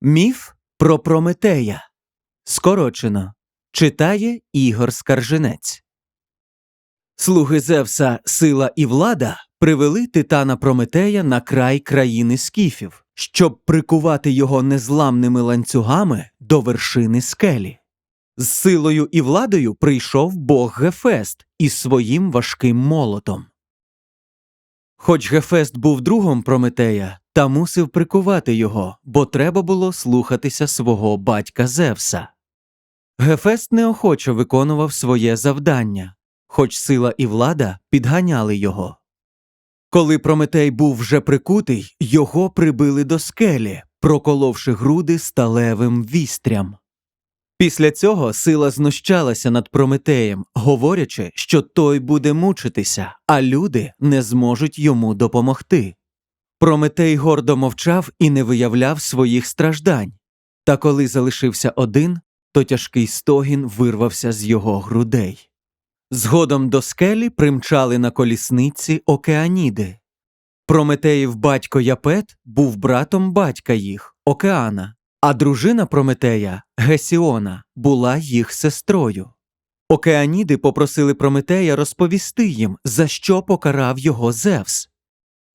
Міф про Прометея. Скорочено. Читає Ігор Скаржинець. Слуги Зевса Сила і влада привели титана Прометея на край країни скіфів, щоб прикувати його незламними ланцюгами до вершини скелі. З силою і владою прийшов бог Гефест із своїм важким молотом. Хоч Гефест був другом Прометея, та мусив прикувати його, бо треба було слухатися свого батька Зевса. Гефест неохоче виконував своє завдання, хоч сила і влада підганяли його. Коли Прометей був вже прикутий, його прибили до скелі, проколовши груди сталевим вістрям. Після цього сила знущалася над Прометеєм, говорячи, що той буде мучитися, а люди не зможуть йому допомогти. Прометей гордо мовчав і не виявляв своїх страждань. Та коли залишився один, то тяжкий стогін вирвався з його грудей. Згодом до скелі примчали на колісниці океаніди. Прометеїв батько Япет був братом батька їх, Океана, а дружина Прометея, Гесіона, була їх сестрою. Океаніди попросили Прометея розповісти їм, за що покарав його Зевс.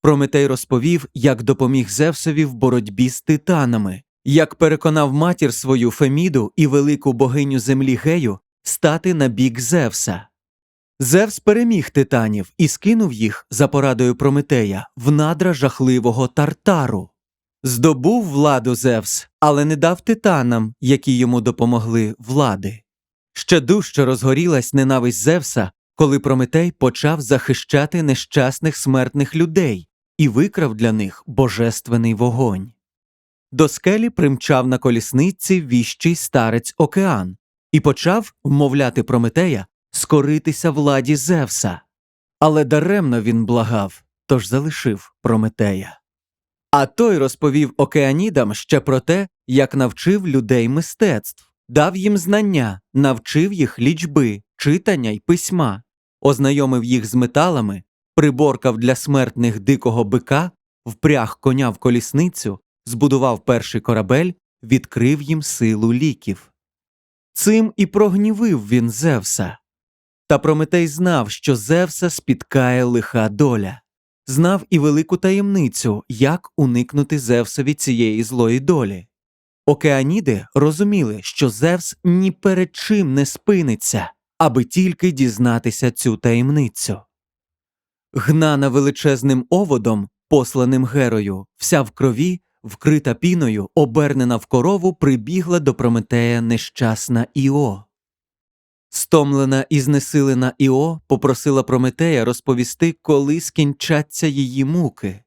Прометей розповів, як допоміг Зевсові в боротьбі з титанами, як переконав матір свою Феміду і велику богиню землі Гею стати на бік Зевса. Зевс переміг титанів і скинув їх за порадою Прометея в надра жахливого тартару. Здобув владу Зевс, але не дав титанам, які йому допомогли влади. Ще дужче розгорілась ненависть Зевса, коли Прометей почав захищати нещасних смертних людей і викрав для них божественний вогонь. До скелі примчав на колісниці віщий старець Океан і почав вмовляти Прометея скоритися владі Зевса. Але даремно він благав, тож залишив Прометея. А той розповів океанідам ще про те, як навчив людей мистецтв, дав їм знання, навчив їх лічби, читання й письма, ознайомив їх з металами, приборкав для смертних дикого бика, впряг коня в колісницю, збудував перший корабель, відкрив їм силу ліків. Цим і прогнівив він Зевса. Та Прометей знав, що Зевса спіткає лиха доля, знав і велику таємницю, як уникнути Зевсові цієї злої долі. Океаніди розуміли, що Зевс ні перед чим не спиниться, аби тільки дізнатися цю таємницю. Гнана величезним оводом, посланим герою, вся в крові, вкрита піною, обернена в корову, прибігла до Прометея нещасна Іо. Стомлена і знесилена Іо попросила Прометея розповісти, коли скінчаться її муки.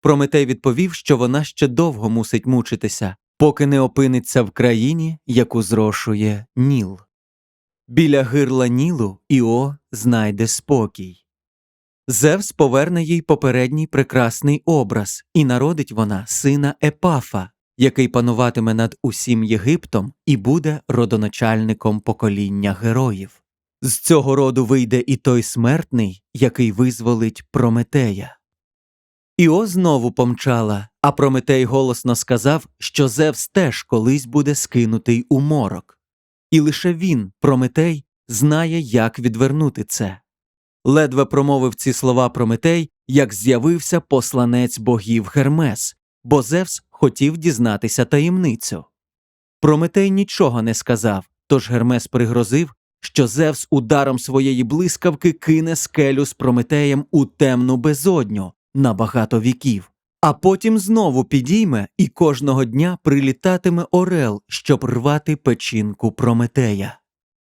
Прометей відповів, що вона ще довго мусить мучитися, поки не опиниться в країні, яку зрошує Ніл. Біля гирла Нілу Іо знайде спокій. Зевс поверне їй попередній прекрасний образ, і народить вона сина Епафа, який пануватиме над усім Єгиптом і буде родоначальником покоління героїв. З цього роду вийде і той смертний, який визволить Прометея. Іо знову помчала, а Прометей голосно сказав, що Зевс теж колись буде скинутий у морок. І лише він, Прометей, знає, як відвернути це. Ледве промовив ці слова Прометей, як з'явився посланець богів Гермес, бо Зевс хотів дізнатися таємницю. Прометей нічого не сказав, тож Гермес пригрозив, що Зевс ударом своєї блискавки кине скелю з Прометеєм у темну безодню на багато віків, а потім знову підійме і кожного дня прилітатиме орел, щоб рвати печінку Прометея.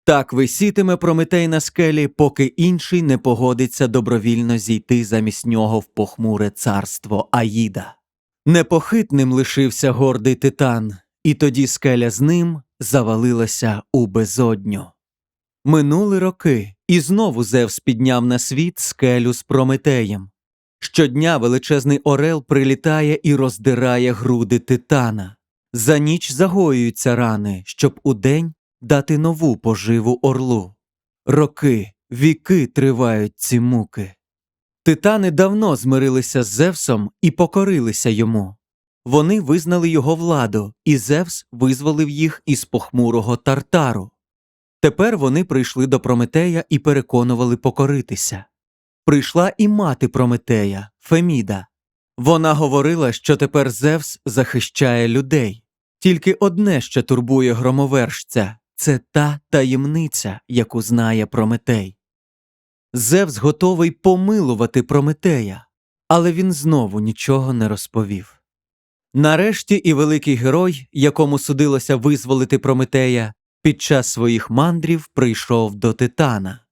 Так висітиме Прометей на скелі, поки інший не погодиться добровільно зійти замість нього в похмуре царство Аїда. Непохитним лишився гордий титан, і тоді скеля з ним завалилася у безодню. Минули роки, і знову Зевс підняв на світ скелю з Прометеєм. Щодня величезний орел прилітає і роздирає груди титана. За ніч загоюються рани, щоб удень дати нову поживу орлу. Роки, віки тривають ці муки. Титани давно змирилися з Зевсом і покорилися йому. Вони визнали його владу, і Зевс визволив їх із похмурого тартару. Тепер вони прийшли до Прометея і переконували покоритися. Прийшла і мати Прометея, Феміда. Вона говорила, що тепер Зевс захищає людей. Тільки одне ще турбує громовержця це та таємниця, яку знає Прометей. Зевс готовий помилувати Прометея, але він знову нічого не розповів. Нарешті і великий герой, якому судилося визволити Прометея, під час своїх мандрів прийшов до Титана.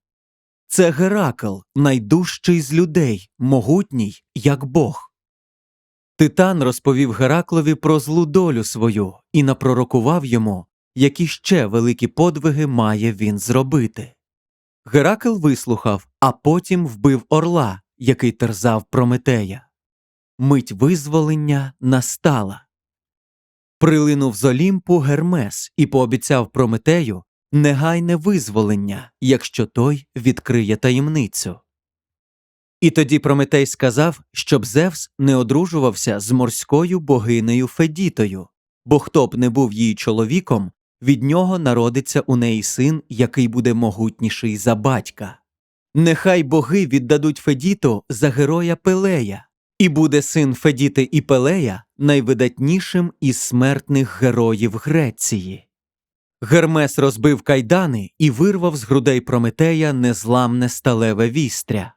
Це Геракл, найдужчий з людей, могутній, як Бог. Титан розповів Гераклові про злу долю свою і напророкував йому, які ще великі подвиги має він зробити. Геракл вислухав, а потім вбив орла, який терзав Прометея. Мить визволення настала. Прилинув з Олімпу Гермес і пообіцяв Прометею негайне визволення, якщо той відкриє таємницю. І тоді Прометей сказав, щоб Зевс не одружувався з морською богинею Федітою, бо хто б не був її чоловіком, від нього народиться у неї син, який буде могутніший за батька. Нехай боги віддадуть Федіту за героя Пелея, і буде син Федіти і Пелея найвидатнішим із смертних героїв Греції. Гермес розбив кайдани і вирвав з грудей Прометея незламне сталеве вістря.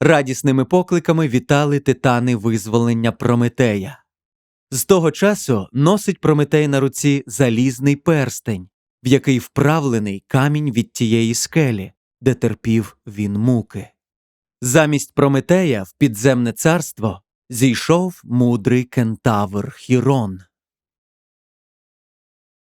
Радісними покликами вітали титани визволення Прометея. З того часу носить Прометей на руці залізний перстень, в який вправлений камінь від тієї скелі, де терпів він муки. Замість Прометея в підземне царство зійшов мудрий кентавр Хірон.